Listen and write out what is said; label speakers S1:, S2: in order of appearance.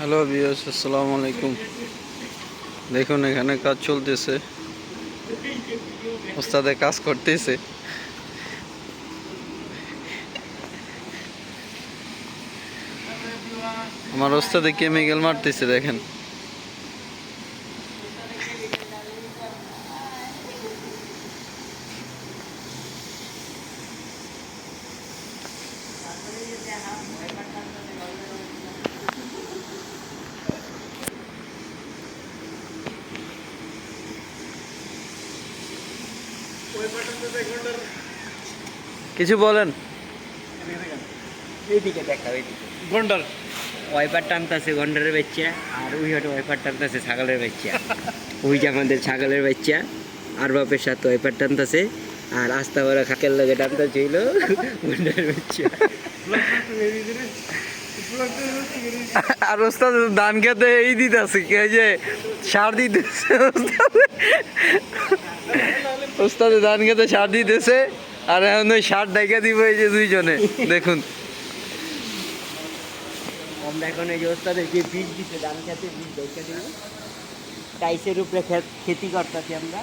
S1: Hello বিয়াস আসসালামু আলাইকুম দেখুন, এখানে কাজ চলতেছে। ওস্তাদে কাজ করতেছে। আমার ওস্তাদে কেমিক্যাল মারতেছে, দেখেন। কিছু বলেন।
S2: এইদিকে দেখা ওইদিকে
S1: গন্ডার।
S2: ওয়াইপার টানতেছে গন্ডারের বাচ্চা আর ওই হটে ওয়াইপার টানতেছে ছাগলের বাচ্চা। ওই যে আমাদের ছাগলের বাচ্চা আর বাপের সাথে ওয়াইপার টানতেছে আর আস্তা বড় খাকের লগে টানতে ছিল গন্ডারের বাচ্চা।
S1: আর ওস্তাদ ধান খেতে এই দিতেছে কি যে সার দিতেছে ওস্তাদে। ধান খেতে সার দিতেছে, আর এখন ওই সার ডাইকা দিব এই যে দুইজনে। দেখুন।
S2: আমরা এখন এই যে ওস্তাদের যে বীজ দিতে ধান খেতে বীজ দেখা দিব। টাইসের উপরে খেতি করতেছি আমরা।